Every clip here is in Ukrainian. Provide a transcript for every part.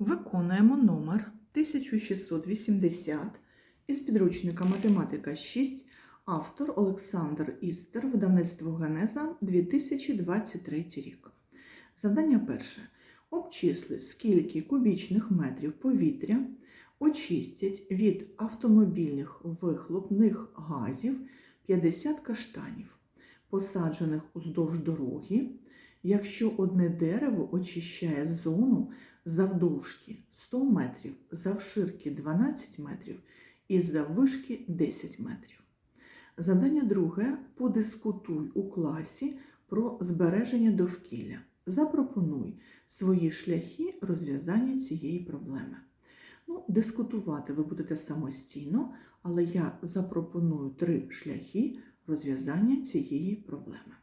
Виконуємо номер 1680 із підручника Математика 6, автор Олександр Істер, видавництво Генеза 2023 рік. Завдання перше. Обчисли, скільки кубічних метрів повітря очистять від автомобільних вихлопних газів 50 каштанів, посаджених уздовж дороги, якщо одне дерево очищає зону завдовжки 100 метрів, завширки 12 метрів і заввишки 10 метрів. Завдання друге. Подискутуй у класі про збереження довкілля. Запропонуй свої шляхи розв'язання цієї проблеми. Ну, дискутувати ви будете самостійно, але я запропоную три шляхи розв'язання цієї проблеми.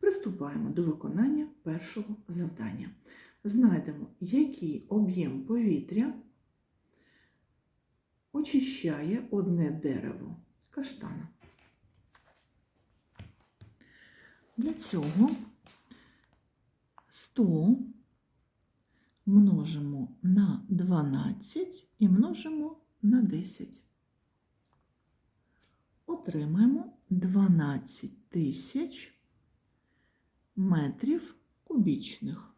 Приступаємо до виконання першого завдання. Знайдемо, який об'єм повітря очищає одне дерево каштана. Для цього 100 множимо на 12 і множимо на 10. Отримаємо 12 тисяч метрів кубічних.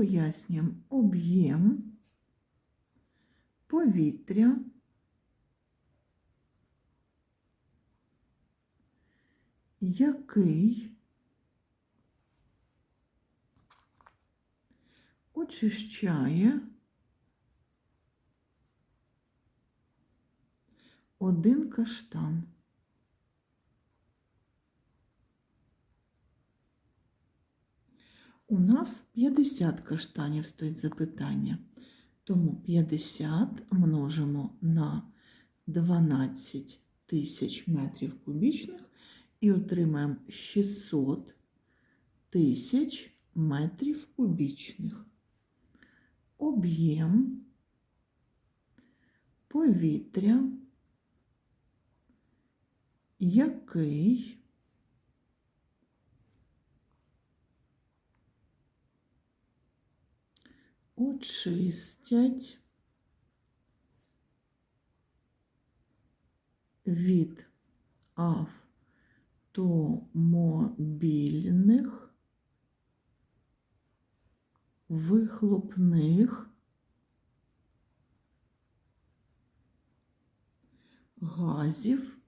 Пояснюємо об'єм повітря який очищає один каштан. У нас 50 каштанів стоїть запитання. Тому 50 множимо на 12 тисяч метрів кубічних і отримаємо 600 тисяч метрів кубічних. Об'єм повітря, який очистять від автомобільних вихлопних газів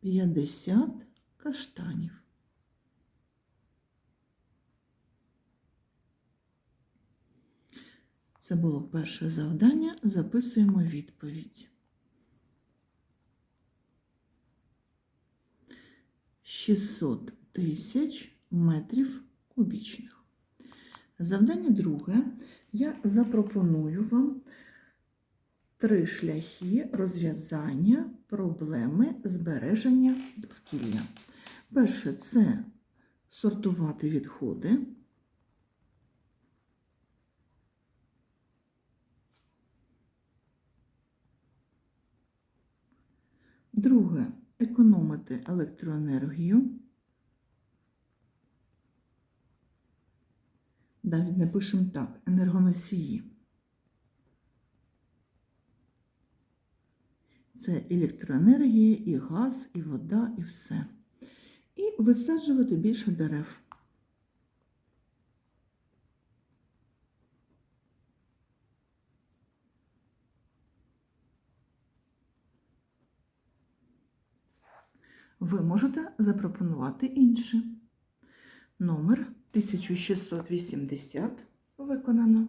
50 каштанів. Це було перше завдання. Записуємо відповідь. 600 тисяч метрів кубічних. Завдання друге. Я запропоную вам три шляхи розв'язання проблеми збереження довкілля. Перше це сортувати відходи. Друге економити електроенергію. Навіть напишемо так, енергоносії. Це електроенергія, і газ, і вода, і все. І висаджувати більше дерев. Ви можете запропонувати інше. Номер 1680 виконано.